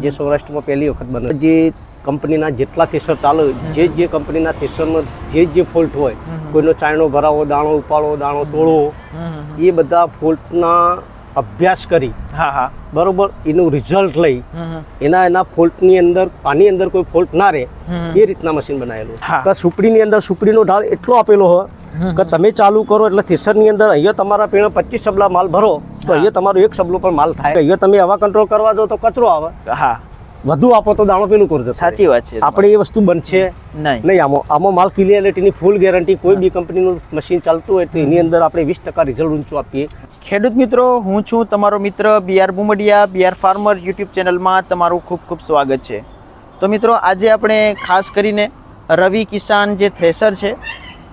જે સૌરાષ્ટ્રમાં પહેલી વખત બને જે કંપનીના જેટલા થેસર ચાલે જે જે કંપનીના થેસરમાં જે જે ફોલ્ટ હોય કોઈનો ચાયણો ભરાવો દાણો ઉપાડો દાણો તોડવો એ બધા ફોલ્ટના અભ્યાસ કરી હા હા. બરોબર એનું રિઝલ્ટ લઈ એના એના ફોલ્ટની અંદર આની અંદર કોઈ ફોલ્ટ ના રહે એ રીતના મશીન બનાવેલું. કે સુપડીની અંદર સુપડીનો ઢાળ એટલો આપેલો હોય કે તમે ચાલુ કરો એટલે થેસરની અંદર અહીંયા તમારા પીણે પચીસ સબલા માલ ભરો તો અહીંયા તમારો એક સબલો પણ માલ થાય. અહીંયા તમે હવા કંટ્રોલ કરવા જાઓ તો કચરો આવે. હા. વધુ આપો તો દાણો પેલું કરજો સાચી વાત છે. આપણે એ વસ્તુ બનશે. નહીં. નહીં આમાં આમાં માલ ક્લિયરિટીની ફૂલ ગેરંટી કોઈ બી કંપનીનું મશીન ચાલતું હોય તો એની અંદર આપણે વીસ ટકા રિઝલ્ટ ઊંચું આપીએ. ખેડૂત મિત્રો, હું છું તમારો મિત્ર BR Bumdiya BR farmer YouTube ચેનલમાં તમારું ખૂબ ખૂબ સ્વાગત છે. તો મિત્રો, આજે આપણે ખાસ કરીને રવિ કિસાન જે થ્રેસર છે,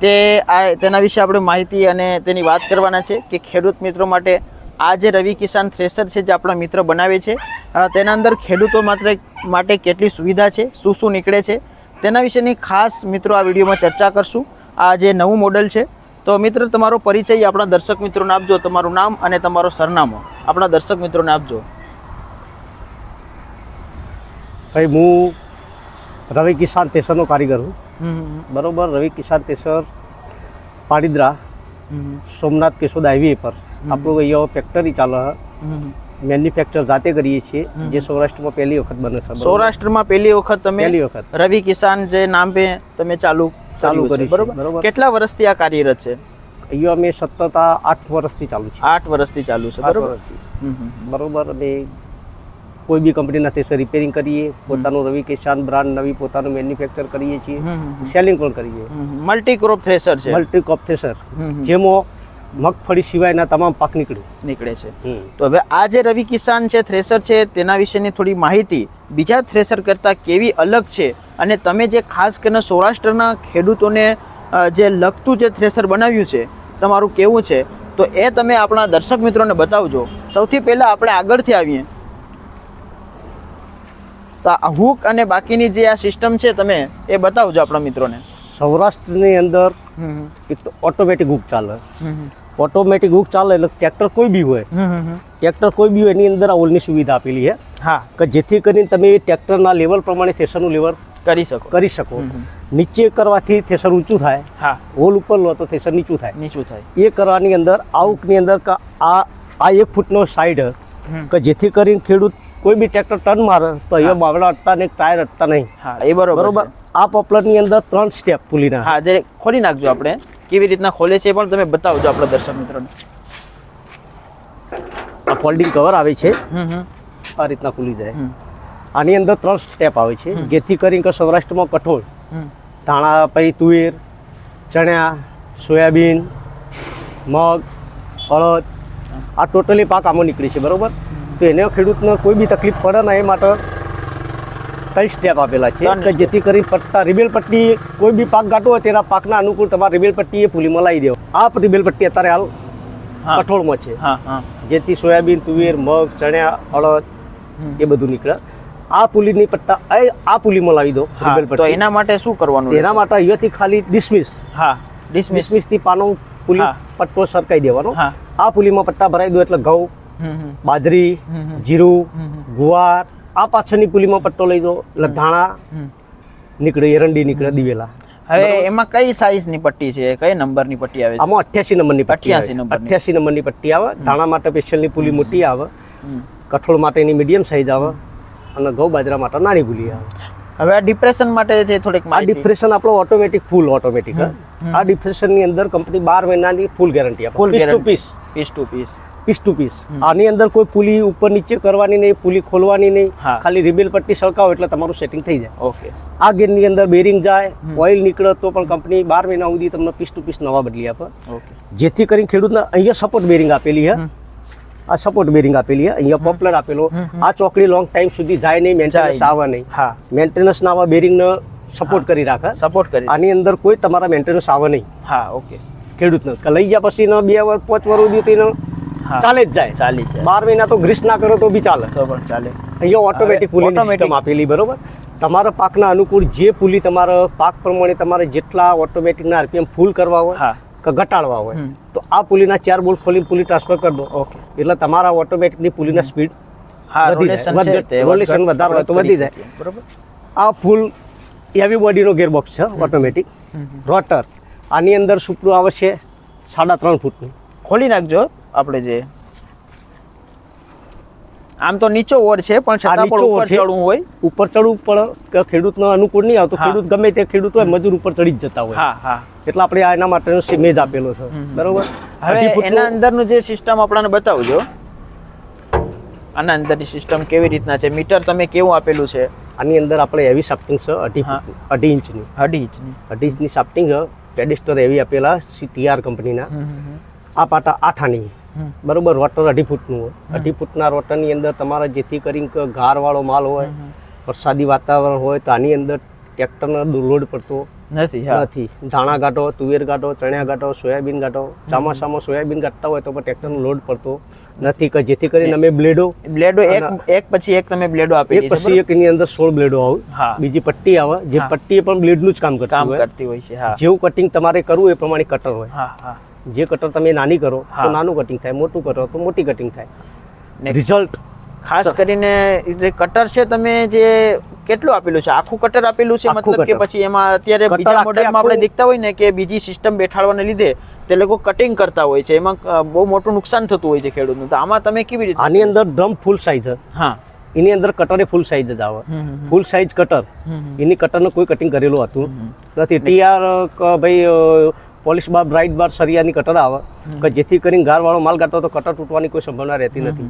તે આ તેના વિશે આપણે માહિતી અને તેની વાત કરવાના છે કે ખેડૂત મિત્રો માટે આ જે રવિ કિસાન થ્રેસર છે જે આપણા મિત્ર બનાવે છે તેના અંદર ખેડૂતો માત્ર માટે કેટલી સુવિધા છે, શું શું નીકળે છે, તેના વિશેની ખાસ મિત્રો આ વિડીયોમાં ચર્ચા કરશું. આ જે નવું મોડલ છે તો મિત્ર તમારો પરિચય આપણા દર્શક મિત્રોને આપજો તમારું નામ અને તમારો સરનામો. આપણા દર્શક મિત્રોને આપજો. ભાઈ હું રવિ કિસાન તેસરનો કારીગર હું. બરોબર રવિ કિસાન તેસર પાડિદ્રા સોમનાથ કેશોદ હાઈવે પર. આપણું અહીંયા ફેક્ટરી ચાલે મેન્યુફેક્ચર જાતે કરીએ છીએ. જે સૌરાષ્ટ્રમાં પહેલી વખત બને છે. સૌરાષ્ટ્રમાં પહેલી વખત તમે પહેલી વખત. રવિ કિસાન જે નામ પે તમે ચાલુ ચાલુ છે, બરોબર. કેટલા વર્ષથી આ કાર્યરત છે? અહીંયા અમે સતત આ આઠ વર્ષથી ચાલુ છે. આઠ વર્ષથી ચાલુ છે બરોબર. બરોબર અમે કોઈ બી કંપનીના તે રિપેરિંગ કરીએ પોતાનું રવિ કિસાન બ્રાન્ડ નવી પોતાનું મેન્યુફેક્ચર કરીએ છીએ. સેલિંગ પણ કરીએ. મલ્ટી ક્રોપ થ્રેસર છે. મલ્ટી ક્રોપ હમ. જેમાં મગફળી સિવાયના તમામ પાક નીકળે. નીકળે છે. તો હવે આ જે રવિ કિસાન છે થ્રેસર છે તેના વિશેની થોડી માહિતી બીજા થ્રેસર કરતાં કેવી અલગ છે? અને તમે જે ખાસ કરીને સૌરાષ્ટ્રના ખેડૂતોને જે લગતું જે થ્રેસર બનાવ્યું છે તમારું કેવું છે? તો એ તમે આપણા દર્શક મિત્રોને બતાવજો. સૌથી પહેલાં આપણે આગળથી આવીએ. તો આ હુક અને બાકીની જે આ સિસ્ટમ છે તમે એ બતાવજો આપણા મિત્રોને. સૌરાષ્ટ્રની અંદર ઓટોમેટિક હુક ચાલે. ઓટોમેટિક હુક ચાલે એટલે ટ્રેક્ટર કોઈ બી હોય ટ્રેક્ટર કોઈ બી હોય એની અંદર આ ઓલની સુવિધા આપેલી છે. હા. કે જેથી કરીને તમે ટ્રેક્ટરના લેવલ પ્રમાણે થેસરનું લેવલ કરી શકો. કરી શકો. નીચે કરવાથી થેસર ઊંચું થાય. હા. હોલ ઉપર લો તો થેસર નીચું થાય. નીચું થાય. એ કરવાની અંદર આઉટની અંદર આ આ એક ફૂટનો સાઈડ કે જેથી કરીને ખેડૂત કોઈ બી ટ્રેક્ટર ટર્ન મારે તો અહીંયા બાવડા અટતા ને ટાયર અટતા નહીં. હા એ બરોબર બરોબર? આ પોપલરની અંદર ત્રણ સ્ટેપ પુલીના હા જે ખોલી નાખજો આપણે. કેવી રીતના ખોલે છે એ પણ તમે બતાવજો આપણા દર્શક મિત્રોને. આ ફોલ્ડિંગ કવર આવે છે. આ રીતના ખુલી જાય. આની અંદર ત્રણ સ્ટેપ આવે છે. જેથી કરીને કે સૌરાષ્ટ્રમાં કઠોળ ધાણા પછી તુવેર ચણા સોયાબીન મગ અડદ આ ટોટલી પાક આમાં નીકળી છે બરોબર? તો એને ખેડૂતને કોઈ બી તકલીફ પડે ને એ માટે ત્રણ સ્ટેપ આપેલા છે. કે જેથી કરી પટ્ટા રિબેલ પટ્ટી કોઈ બી પાક ગાટો હોય તેના પાકના અનુકૂળ તમારે રિબેલ પટ્ટી એ પુલીમાં લાવી દેવો. આ રિબેલ પટ્ટી અત્યારે હાલ કઠોળમાં છે. જેથી સોયાબીન તુવેર મગ ચણ્યા અડદ એ બધું નીકળે. આ પુલીની પટ્ટા આ- આ પુલીમાં લાવી દો રિબેલ પટ્ટી. એના માટે શું કરવાનું એના માટે અહીંયાથી ખાલી ડિસમિસ. હા ડિસમિસ. થી પાનો પુલી પટ્ટો સરકાઈ દેવાનો. આ પુલીમાં પટ્ટા ભરાઈ દો એટલે ઘઉં. બાજરી. જીરું. ગુવાર આ પાછળની પુલીમાં પટ્ટો લઈ દો એટલે ધાણા હમ. નીકળે એરંડી નીકળે દિવેલા. હવે એમાં કઈ સાઈઝની પટ્ટી છે? કઈ નંબરની પટ્ટી આવે આમાં અઠ્યાસી નંબરની પટ્ટી 88 આવે નંબરની. અઠ્યાસી નંબરની પટ્ટી આવે. ધાણા માટે સ્પેશિયલની પુલી મોટી આવે. કઠોળ માટેની મીડિયમ સાઈઝ આવે. અને ઘઉં બાજરા માટે નાની પુલી આવે. હવે આ ડિપ્રેશન માટે છે થોડીક આ ડિપ્રેશન આપણો ઓટોમેટિક ફૂલ ઓટોમેટિક આ ડિપ્રેશનની અંદર કંપની બાર મહિનાની ફૂલ ગેરંટી આપે. Full piece to piece piece to piece piece to piece આની અંદર કોઈ પુલી ઉપર નીચે કરવાની નહીં પુલી ખોલવાની નહીં. હા. ખાલી રિબેલ પટ્ટી સળકાવો એટલે તમારું સેટિંગ થઈ જાય. ઓકે આ ગેરની અંદર બેરિંગ જાય ઓઇલ નીકળે તો પણ કંપની બાર મહિના સુધી તમને પીસ ટુ પીસ નવા બદલી આપે. ઓકે જેથી કરીને ખેડૂતને અહીંયા સપોર્ટ બેરિંગ આપેલી છે આ સપોર્ટ બેરિંગ આપેલી અહીંયા પોપલર આપેલો. આ ચોકડી લોંગ ટાઈમ સુધી જાય નહીં મેન્ટેનન્સ આવવા આવે નહીં. હા. મેન્ટેનન્સ ના આવા બેરિંગ સપોર્ટ કરી રાખે. સપોર્ટ કરી આની અંદર કોઈ તમારા મેન્ટેનન્સ આવે નહીં. હા ઓકે ખેડૂતને. લઈ ગયા પછી નો બે વર પાંચ વર સુધી હા ચાલે જ જાય. ચાલી જાય. બાર મહિના તો ગ્રીસ ના કરો તો બી ચાલે. તો પણ ચાલે. અહીંયા ઓટોમેટિક પુલી સિસ્ટમ આપેલી બરોબર? તમારા પાકના અનુકૂળ જે પુલી તમારા પાક પ્રમાણે તમારે જેટલા ઓટોમેટિકના આરપીએમ ફૂલ કરવા હોય કે ઘટાડવા હોય તો આ પુલીના ચાર બોલ્ટ ખોલીને પુલી ટ્રાન્સફર કરી દો. ઓકે. એટલે તમારા ઓટોમેટિકની પુલીના સ્પીડ વધઘટ વધારે હોય તો વધી જાય. બરોબર? આ ફૂલ હેવી બોડીનો ગેરબોક્સ છે ઓટોમેટિક રોટર આની અંદર સુપડું આવે છે સાડા ત્રણ ફૂટનું. ખોલી નાખજો. આપણે જે આમ તો નીચો ઓર છે પણ છતાં પણ ઉપર. ચડવું હોય. ઉપર ચડવું પણ કે ખેડૂતને અનુકૂળ નહીં આવતો. ખેડૂત ગમે તે ખેડૂત હોય મજૂર ઉપર ચડી જ જતા હોય. હા હા. એટલે આપણે આ એના માટેનો સિમેજ આપેલો છે. બરોબર? હવે એના અંદરનું જે સિસ્ટમ આપણને બતાવજો. આના અંદરની સિસ્ટમ કેવી રીતના છે? મીટર તમે કેવું આપેલું છે? આની અંદર આપણે હેવી સાફ્ટિંગ છે અઢી અઢી ઇંચની. અઢી ઇંચની. અઢી ઇંચની સાફ્ટિંગ પેડિસ્ટર એવી આપેલા ટીઆર કંપનીના આ પાટા આઠાની. બરોબર રોટર અઢી ફૂટનું હોય. અઢી ફૂટના રોટરની અંદર તમારે જેથી કરીને ગારવાળો માલ હોય વરસાદી વાતાવરણ હોય તો આની અંદર ટ્રેક્ટરનો દુર્લોડ પડતો નથી નથી. ધાણા ગાંઠો તુવેર ગાંઠો ચણ્યા ગાંઠો સોયાબીન ગાંઠો ચોમાસામાં સોયાબીન ગાંઠતા હોય તો પણ ટ્રેક્ટરનો લોડ પડતો નથી. કે જેથી કરીને અમે બ્લેડો બ્લેડો એક એક પછી એક તમે બ્લેડો એક પછી એક એની અંદર સોળ બ્લેડો આવે. બીજી પટ્ટી આવે. જે. પટ્ટી પણ બ્લેડનું જ કામ કરતી હોય. છે જેવું કટિંગ તમારે કરવું એ પ્રમાણે કટર હોય. જે કટર તમે નાની કરો. તો નાનું કટિંગ થાય મોટું કરો તો મોટી કટિંગ થાય. રિઝલ્ટ ખાસ કરીને જે કટર છે તમે જે કેટલું આપેલું છે? આખું કટર આપેલું છે? મતલબ કે પછી એમાં અત્યારે બીજા મોડેલમાં આપણે દેખતા હોય ને કે બીજી સિસ્ટમ બેઠાડવાને લીધે તે લોકો કટિંગ કરતા હોય છે. એમાં બહુ મોટું નુકસાન થતું હોય છે ખેડૂતનું. તો આમાં તમે કેવી રીતે આની અંદર ડ્રમ ફૂલ સાઇઝ હા. એની અંદર કટર એ ફૂલ સાઇઝ જ આવે. ફૂલ સાઇઝ કટર. એની કટરનું કોઈ કટિંગ કરેલું હતું નથી. ટીઆર ભાઈ પોલિશ બાર બ્રાઇટ બાર સરિયાની કટર આવે કે જેથી કરીને ગારવાળો માલ કાઢતો તો કટર તૂટવાની કોઈ સંભાવના રહેતી નથી.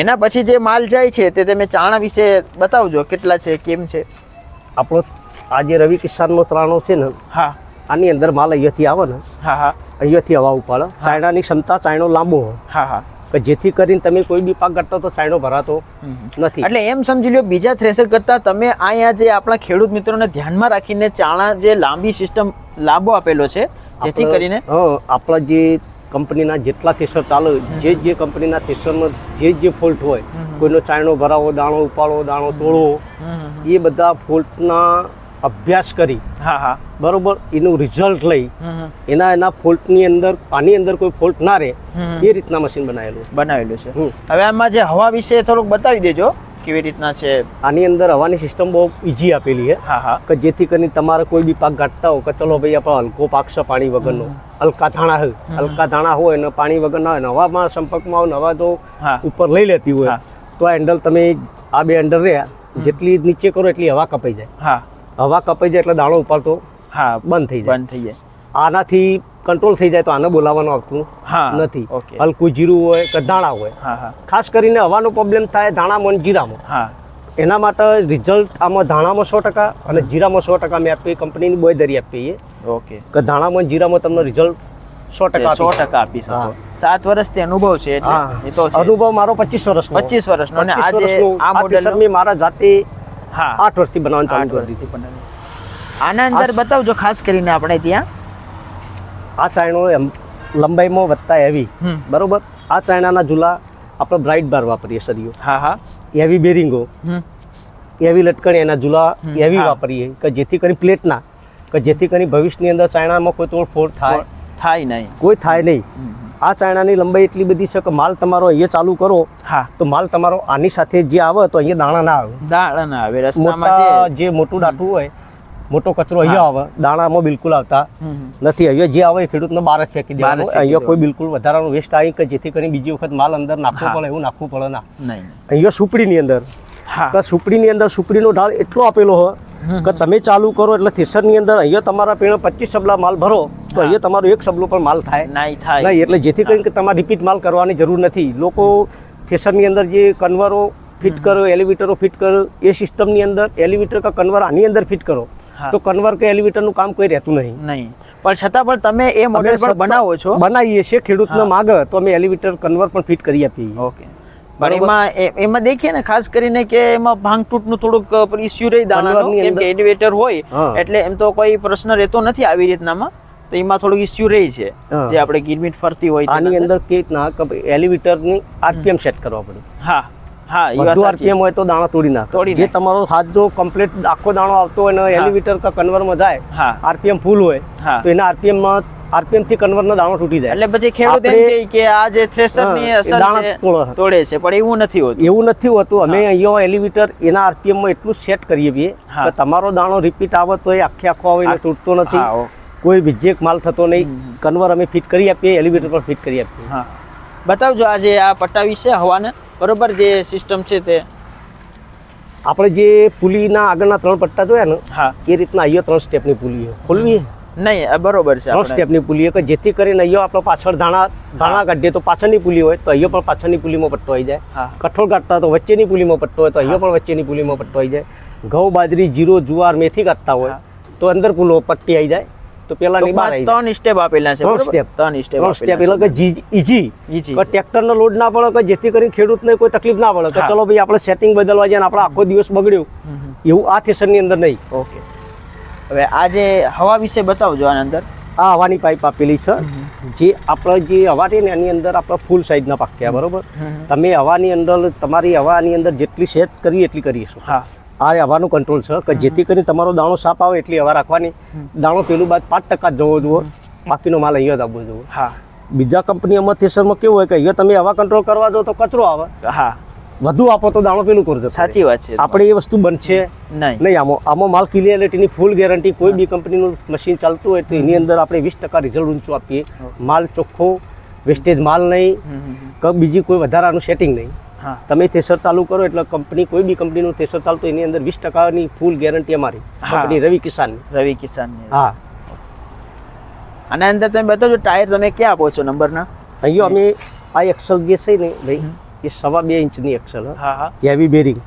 એના પછી જે માલ જાય છે તે તમે ચાણા વિશે બતાવજો કેટલા છે કેમ છે? આપણો આ જે રવિ કિસાનનો ત્રાણો છે ને હા. આની અંદર માલ અહીંયાથી આવે ને હા હા. અહીંયાથી હવા ઉપાડે. ચાયણાની ક્ષમતા ચાયણો લાંબો હોય. હા હા. કે જેથી કરીને તમે કોઈ બી પાક કરતા તો ચાયણો ભરાતો નથી. એટલે એમ સમજી લો બીજા થ્રેસર કરતા તમે અહીંયા જે આપણા ખેડૂત મિત્રોને ધ્યાનમાં રાખીને ચાણા જે લાંબી સિસ્ટમ લાંબો આપેલો છે જેથી કરીને આપણા જે કંપનીના જેટલા થેસર ચાલે જે જે કંપનીના થેસરમાં જે જે ફોલ્ટ હોય કોઈનો ચાયણો ભરાવો દાણો ઉપાડો દાણો તોડવો એ બધા ફોલ્ટના અભ્યાસ કરી હા હા. બરોબર એનું રિઝલ્ટ લઈ એના એના ફોલ્ટની અંદર આની અંદર કોઈ ફોલ્ટ ના રહે એ રીતના મશીન બનાવેલું બનાવેલું છે. હવે આમાં જે હવા વિશે થોડુંક બતાવી દેજો. કેવી રીતના છે? આની અંદર હવાની સિસ્ટમ બહુ ઇઝી આપેલી છે. હા હા. કે જેથી કરીને તમારે કોઈ બી પાક કાઢતા હો કે ચલો ભાઈ આપણે હલકો પાક છે પાણી વગરનો. હલકા ધાણા હોય હલકા ધાણા હોય ને પાણી વગર ના હોય હવામાં સંપર્કમાં ને હવા તો ઉપર લઈ લેતી હોય. તો આ હેન્ડલ તમે આ બે હેન્ડલ રહ્યા જેટલી નીચે કરો એટલી હવા કપાઈ જાય. હા. હવા કપાઈ જાય એટલે દાણો ઉપાડતો હા. બંધ થઈ જાય. બંધ થઈ જાય. આનાથી કંટ્રોલ થઈ જાય તો આને બોલાવવાનું આવતું નથી. હલકું જીરું હોય કે ધાણા હોય. ખાસ કરીને હવાનો પ્રોબ્લેમ થાય ધાણામાં જીરામાં. એના માટે રિઝલ્ટ આમાં ધાણામાં સો ટકા અને જીરામાં સો ટકા મેં આપીએ કંપનીની બોયદરી આપીએ. ઓકે. કે ધાણામાં જીરામાં તમને રિઝલ્ટ સો ટકા સો ટકા આપી શકો. સાત વર્ષથી અનુભવ છે એ તો અનુભવ મારો પચીસ વર્ષનો. પચીસ વર્ષનો. અને આજે આ આ મોડેલ મેં મારા જાતે હા. આઠ વર્ષથી બનાવવાનું ચાલુ કરી દીધી. આના અંદર બતાવજો ખાસ કરીને આપણે ત્યાં. આ ચાયણો લંબાઈમાં વધતા હેવી બરોબર? આ ચાયણાના ઝૂલા આપણે બ્રાઇટ બાર વાપરીએ સરીઓ હા હા. હેવી બેરિંગો એવી હેવી લટકણી એના ઝૂલા હેવી વાપરીએ કે જેથી કરી પ્લેટના કે જેથી કરી ભવિષ્યની અંદર ચાયણામાં કોઈ તોડફોડ થાય. થાય નહીં. કોઈ થાય નહીં. આ ચાયણાની લંબાઈ એટલી બધી છે કે માલ તમારો અહીંયા ચાલુ કરો હા. તો માલ તમારો આની સાથે જે આવે તો અહીંયા દાણા ના આવે. દાણા ના આવે. રસ્તામાં જે મોટું ડાટું હોય મોટો કચરો અહીંયા આવે દાણામાં બિલકુલ આવતા. નથી. અહીંયા જે આવે એ ખેડૂતને બહાર જ ફેંકી જ અહીંયા કોઈ બિલકુલ વધારાનું વેસ્ટ આવી કે જેથી કરીને બીજી વખત માલ અંદર નાખવો પડે એવું નાખવું પડે ના. અહીંયા સુપડીની અંદર. સુપડીની અંદર સુપડીનો ઢાળ એટલો આપેલો હોય કે તમે ચાલુ કરો એટલે થેસરની અંદર અહીંયા તમારા પીણે પચીસ સબલા માલ ભરો તો અહીંયા તમારો એક સબલો પણ માલ થાય. નહીં થાય. નહીં એટલે જેથી કરીને તમારે રિપીટ માલ કરવાની જરૂર નથી. લોકો થેસરની અંદર જે કન્વરો ફિટ કરો એલિવેટરો ફિટ કરો એ સિસ્ટમની અંદર એલિવેટર કે કન્વર આની અંદર ફિટ કરો. તો કન્વર કે એલિવેટરનું કામ કોઈ રહેતું નહીં. નહીં. પણ છતાં પણ તમે એ મોડેલ પણ બનાવો છો. બનાવીએ છીએ ખેડૂતને માગે તો અમે એલિવેટર કન્વર પણ ફિટ કરી આપીએ. ઓકે. એમાં એમાં દેખીએ ને ખાસ કરીને કે એમાં ભાંગ તૂટનું થોડુંક ઇસ્યુ રહી દાણાનું કેમ કે એલિવેટર હોય એટલે એમ તો કોઈ પ્રશ્ન રહેતો નથી આવી રીતનામાં. તો એમાં થોડુંક ઇસ્યુ રહે છે. જે આપણે ગિરમીટ ફરતી હોય આની અંદર કેવી રીતના એલિવેટર એલિવેટરની આરપીએમ સેટ કરવા પડે. હા. હા. આરપીએમ હોય તો દાણા તોડી નાખે. તોડી જે તમારો હાથ જો કમ્પ્લીટ આખો દાણો આવતો હોય ને એલિવેટર કે કન્વરમાં જાય હા. આરપીએમ ફૂલ હોય તો એના આરપીએમમાં આરપીએમથી કન્વરનો દાણો તૂટી જાય. એટલે પછી ખેડૂત એમ કહે કે આ જે થ્રેશરની અસર દાણા છે તોડે. છે. પણ એવું નથી હોતું. એવું નથી હોતું. અમે અહીંયા એલિવેટર એના આરપીએમમાં એટલું સેટ કરીએ છીએ કે તમારો દાણો રિપીટ આવે તો એ આખે આખો આવે ને તૂટતો નથી. કોઈ બીજેક માલ થતો નહીં. કન્વર અમે ફિટ કરી આપીએ એલિવેટર પર ફિટ કરી આપીએ. હા. બતાવજો આજે આ પટ્ટા છે હવાને. બરોબર જે સિસ્ટમ છે તે. આપણે જે પુલીના આગળના ત્રણ પટ્ટા જોયા ને હા. એ રીતના અહીંયા ત્રણ સ્ટેપની પુલી ખોલવી નહીં બરોબર છે ત્રણ સ્ટેપની પુલી કે જેથી કરીને અહીંયા આપણે પાછળ ધાણા ધાણા કાઢીએ તો પાછળની પુલી હોય તો અહીંયા પણ પાછળની પુલીમાં પટ્ટો આવી જાય. કઠોળ કાઢતા તો વચ્ચેની પુલીમાં પટ્ટો હોય તો અહીંયા પણ વચ્ચેની પુલીમાં પટ્ટો આવી જાય. ઘઉં બાજરી જીરો જુવાર મેથી કાઢતા હોય તો અંદર પુલો પટ્ટી આવી જાય. તો પેલાની ની ટૂંકમાં ત્રણ સ્ટેપ આપેલા છે ત્રણ સ્ટેપ ત્રણ સ્ટેપ એટલે કે ઈજી. Easy. કે ટ્રેક્ટરનો લોડ ના પડે કે જેથી કરીને ખેડૂતને કોઈ તકલીફ ના પડે કે. ચલો ભાઈ આપણે સેટિંગ બદલવા જઈએ ને આપણે આખો દિવસ બગડ્યું. એવું આ થેસરની અંદર નહીં. ઓકે. હવે આ જે હવા વિશે બતાવજો આની અંદર. આ હવાની પાઇપ આપેલી છે જે આપણે જે હવા છે ને એની અંદર આપણે ફૂલ સાઇઝના પાક્યા બરોબર? તમે હવાની અંદર તમારી હવાની અંદર જેટલી સેટ કરવી એટલી કરીશું હા. આ હવાનું કંટ્રોલ છે કે જેથી કરીને તમારો દાણો સાફ આવે એટલી હવા રાખવાની. દાણો પેલું બાદ પાંચ ટકા જવો જુઓ. બાકીનો માલ અહીંયા જ આવવો જુઓ. હા. બીજા કંપનીઓમાં થેસરમાં કેવું હોય કે અહીંયા તમે હવા કંટ્રોલ કરવા જાઓ તો કચરો આવે. હા. વધુ આપો તો દાણો પેલું કરજો સાચી વાત છે. આપણે એ વસ્તુ બનશે. નહીં. નહીં આમાં આમાં માલ ક્લિયરિટીની ફૂલ ગેરંટી કોઈ બી કંપનીનું મશીન ચાલતું હોય તો એની અંદર આપણે વીસ ટકા રિઝલ્ટ ઊંચું આપીએ. માલ ચોખ્ખો વેસ્ટેજ માલ નહીં. કે બીજી કોઈ વધારાનું સેટિંગ નહીં. તમે થેસર ચાલુ કરો એટલે કંપની કોઈ બી કંપનીનું થેસર ચાલતું એની અંદર વીસ ટકાની ફૂલ ગેરંટી અમારી. કંપની રવિ કિસાન રવિ કિસાન હા. અને અંદર તમે બતાવજો ટાયર તમે ક્યાં આપો છો નંબરના? અહીંયા અમે આ એક્સલ જે છે ને ભાઈ એ સવા બે ઇંચની એક્સલ હેવી બેરિંગ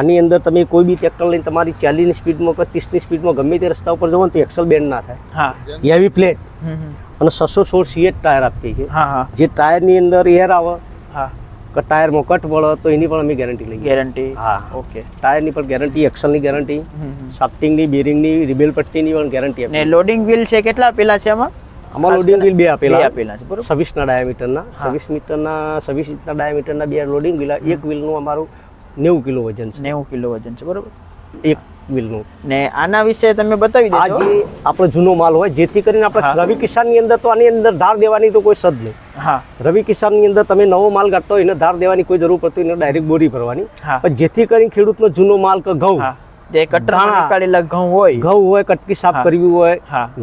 આની અંદર તમે કોઈ બી ટ્રેક્ટર લઈને તમારી ચાલીસની સ્પીડમાં કે ત્રીસની સ્પીડમાં ગમે તે રસ્તા ઉપર જવો ને તો એક્સલ બેન્ડ ના થાય. Heavy plate. અને છસો સોળ સીએટ ટાયર આપીએ છીએ જે ટાયરની અંદર એર આવે ટાયરમાં કટ પડે તો એની પણ અમે ગેરંટી લઈએ. ગેરંટી હા. ઓકે ટાયરની પણ ગેરંટી એક્સલની ગેરંટી શાફ્ટિંગની બેરિંગની રિબેલ પટ્ટીની પણ ગેરંટી આપે લોડિંગ વ્હીલ છે કેટલા આપેલા છે આમાં? આમાં લોડિંગ વ્હીલ બે આપેલા. આપેલા છે બરોબર. છવ્વીસના ડાયામીટરના છવ્વીસ મીટરના છવ્વીસ ઇંચના ડાયામીટરના બે લોડિંગ વ્હીલ એક વ્હીલનું અમારું નેવું કિલો વજન છે. નેવું કિલો વજન છે બરોબર. એક વ્હીલનું ને. આના વિશે તમે બતાવી આ જે આપણો જૂનો માલ હોય જેથી કરીને આપણે રવિ કિસાનની અંદર તો આની અંદર ધાર દેવાની તો કોઈ સદ નહીં. હા. રવિ કિસાનની અંદર તમે નવો માલ કાઢતો હોય એને ધાર દેવાની કોઈ જરૂર પડતી એને ડાયરેક્ટ બોરી ભરવાની. પણ જેથી કરીને ખેડૂતનો જૂનો માલ કે ઘઉં જે કટર કાઢેલા ઘઉં હોય. ઘઉં હોય કટકી સાફ કરવી હોય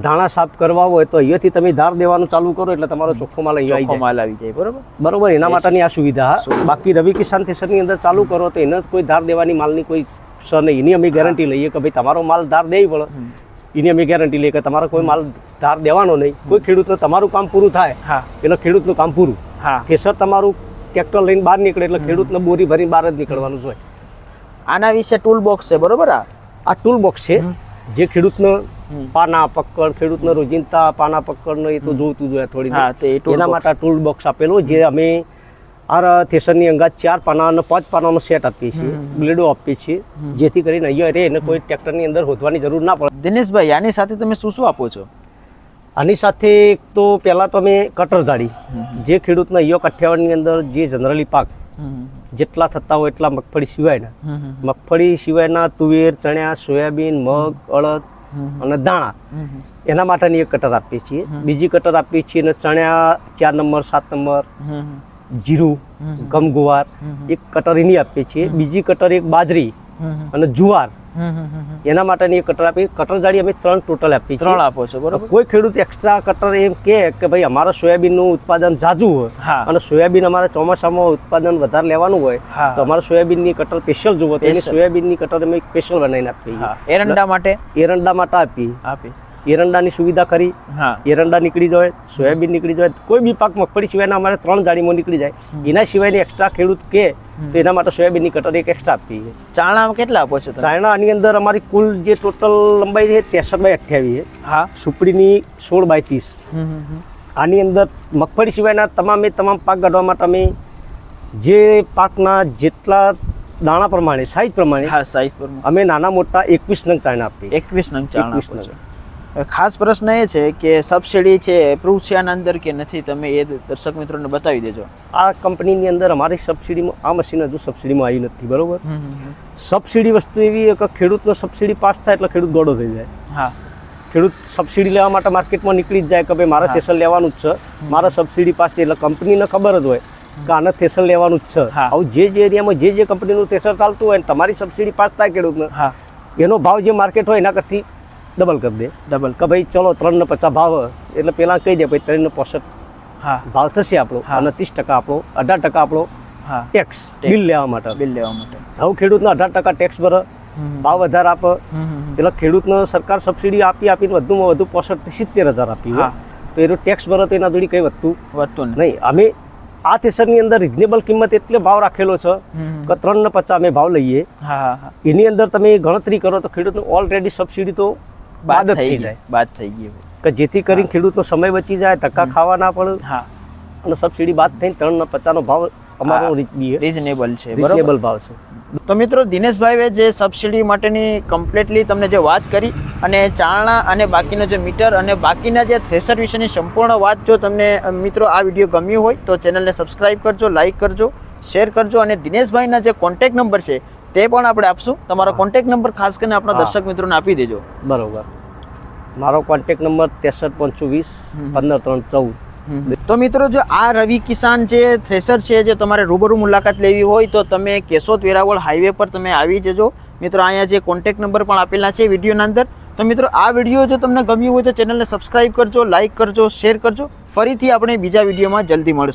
ધાણા સાફ કરવા હોય તો અહીંયાથી તમે ધાર દેવાનું ચાલુ કરો એટલે તમારો ચોખ્ખો માલ અહીંયા આવી જાય. માલ આવી જાય બરોબર? બરોબર એના માટેની આ સુવિધા હા. બાકી રવિ કિસાન થેસરની અંદર ચાલુ કરો તો એને કોઈ ધાર દેવાની માલની કોઈ સર નહીં એની અમે ગેરંટી લઈએ કે ભાઈ તમારો માલ ધાર દેવી પડે એની અમે ગેરંટી લઈએ કે તમારો કોઈ માલ ધાર દેવાનો નહીં. કોઈ ખેડૂતને તમારું કામ પૂરું થાય હા. એટલે ખેડૂતનું કામ પૂરું. હા. થેસર તમારું ટ્રેક્ટર લઈને બહાર નીકળે એટલે ખેડૂતને બોરી ભરીને બહાર જ નીકળવાનું હોય. આના વિશે ટૂલ બોક્સ છે બરોબર આ? આ ટૂલ બોક્સ છે જે ખેડૂતને પાના પકડ ખેડૂતને રોજિંતા પાના પકડને એ તો જોઈતું જોઈએ થોડી એના માટે ટૂલ બોક્સ આપેલું જે અમે આ થેસરની અંગાત ચાર પાના અને પાંચ પાનાનો સેટ આપીએ છીએ બ્લેડો આપીએ છીએ જેથી કરીને અહીંયા રે એને કોઈ ટ્રેક્ટરની અંદર હોદવાની જરૂર ના પડે. દિનેશભાઈ આની સાથે તમે શું શું આપો છો? આની સાથે એક તો પહેલાં તો અમે કટર ધાડી જે ખેડૂતને અહીંયા કાઠિયાવાડની અંદર જે જનરલી પાક જેટલા થતા હોય એટલા મગફળી સિવાયના. મગફળી સિવાયના તુવેર ચણ્યા સોયાબીન મગ અડદ અને દાણા. એના માટેની એક કટર આપીએ છીએ. બીજી કટર આપીએ છીએ અને ચણ્યા ચાર નંબર સાત નંબર. જીરું ગમ ગુવાર એક કટર એની આપીએ છીએ બીજી કટર એક બાજરી અને જુવાર. એના માટેની કટર આપી કટર જાળી અમે ત્રણ ટોટલ આપીએ ત્રણ આપો છો બરોબર? કોઈ ખેડૂત એક્સ્ટ્રા કટર એમ કે કે ભાઈ અમારા સોયાબીનનું ઉત્પાદન જાજુ હોય અને સોયાબીન અમારે ચોમાસામાં ઉત્પાદન વધારે લેવાનું હોય તો અમારે સોયાબીનની કટર સ્પેશિયલ જોવો તો એની સોયાબીનની કટર અમે સ્પેશિયલ બનાવીને આપીએ એરંડા માટે? એરંડા માટે આપી આપી એરંડાની સુવિધા કરી એરંડા નીકળી જાય સોયાબીન નીકળી જાય કોઈ બી પાક મગફળી સિવાયના અમારે ત્રણ જાળીમાં નીકળી જાય. એના સિવાયની એક્સ્ટ્રા ખેડૂત કે તો એના માટે સોયાબીનની કટર એક એક્સ્ટ્રા આપીએ ચાણા કેટલા આપો છો ચાણા આની અંદર અમારી કુલ જે ટોટલ લંબાઈ છે ત્રેસઠ બાય અઠ્યાવીસ છે. હા. સુપડીની સોળ બાય ત્રીસ. આની અંદર મગફળી સિવાયના તમામે તમામ પાક કાઢવા માટે અમે જે પાકના જેટલા દાણા પ્રમાણે સાઈઝ પ્રમાણે હા સાઈઝ પ્રમાણે. અમે નાના મોટા એકવીસ નંગ ચાણા આપીએ. એકવીસ નંગ ચાણા ખાસ પ્રશ્ન એ છે કે સબસિડી છે એપ્રુવ છે આના અંદર કે નથી? તમે એ દર્શક મિત્રોને બતાવી દેજો. આ કંપનીની અંદર અમારી સબસિડીમાં આ મશીન હજુ સબસિડીમાં આવી નથી બરોબર? સબસિડી વસ્તુ એવી કે ખેડૂતનો સબસિડી પાસ થાય એટલે ખેડૂત ગોળો થઈ જાય. હા. ખેડૂત સબસિડી લેવા માટે માર્કેટમાં નીકળી જ જાય કે ભાઈ મારે. થેસર લેવાનું જ છે. મારા સબસિડી પાસ છે એટલે કંપનીને ખબર જ હોય કે આને થેસર લેવાનું જ છે. આવું જે જે એરિયામાં જે જે કંપનીનું થેસર ચાલતું હોય તમારી સબસિડી પાસ થાય ખેડૂતને. હા. એનો ભાવ જે માર્કેટ હોય એના કરતી ડબલ કરી દે. ડબલ કે ભાઈ ચલો ત્રણ ને પચાસ ભાવ. એટલે પેલા કહી દે ભાઈ ત્રણ ને પોસઠ. હા. ભાવ થશે આપણો. અને ત્રીસ ટકા આપણો અઢાર ટકા આપણો હા. ટેક્સ બિલ લેવા માટે. બિલ લેવા માટે. હવે ખેડૂતને અઢાર ટકા ટેક્સ ભરે. ભાવ વધારે આપે. એટલે ખેડૂતને સરકાર સબસિડી આપી આપીને વધુમાં વધુ પોસઠથી સિત્તેર હજાર આપી હોય તો એનો ટેક્સ ભરે તો એના જોડી કંઈ વધતું વધતું નહીં. અમે આ થેસરની અંદર રિઝનેબલ કિંમત એટલે ભાવ રાખેલો છે. કે ત્રણ ને પચાસ અમે ભાવ લઈએ. એની અંદર તમે ગણતરી કરો તો ખેડૂતને ઓલરેડી સબસિડી તો બાદ થઈ જાય. બાદ થઈ ગઈ કે જેથી કરીને ખેડૂતનો સમય બચી જાય ધક્કા ખાવા ના પડે હા. અને સબસિડી બાદ થઈને ત્રણ ને પચાસનો ભાવ અમારો રીઝનેબલ છે. રીઝનેબલ ભાવ છે. તો મિત્રો દિનેશભાઈએ જે સબસિડી માટેની કમ્પ્લીટલી તમને જે વાત કરી અને ચાળણા અને બાકીનો જે મીટર અને બાકીના જે થ્રેસર વિશેની સંપૂર્ણ વાત જો તમને મિત્રો આ વીડિયો ગમ્યો હોય તો ચેનલને સબસ્ક્રાઈબ કરજો લાઇક કરજો શેર કરજો અને દિનેશભાઈના જે કોન્ટેક નંબર છે તે પણ આપણે આપશું. તમારો કોન્ટેક્ટ નંબર ખાસ કરીને આપણા દર્શક મિત્રોને આપી દેજો. બરોબર. મારો કોન્ટેક નંબર ત્રેસઠ પાંચસો વીસ પંદર ત્રણ ચૌદ. તો મિત્રો જો આ રવિ કિસાન જે થ્રેસર છે જે તમારે રૂબરૂ મુલાકાત લેવી હોય તો તમે કેશોદ વેરાવળ હાઈવે પર તમે આવી જજો. મિત્રો અહીંયા જે કોન્ટેક્ટ નંબર પણ આપેલા છે વિડીયોના અંદર. તો મિત્રો આ વીડિયો જો તમને ગમ્યું હોય તો ચેનલને સબસ્ક્રાઇબ કરજો લાઇક કરજો શેર કરજો. ફરીથી આપણે બીજા વિડીયોમાં જલ્દી મળશું.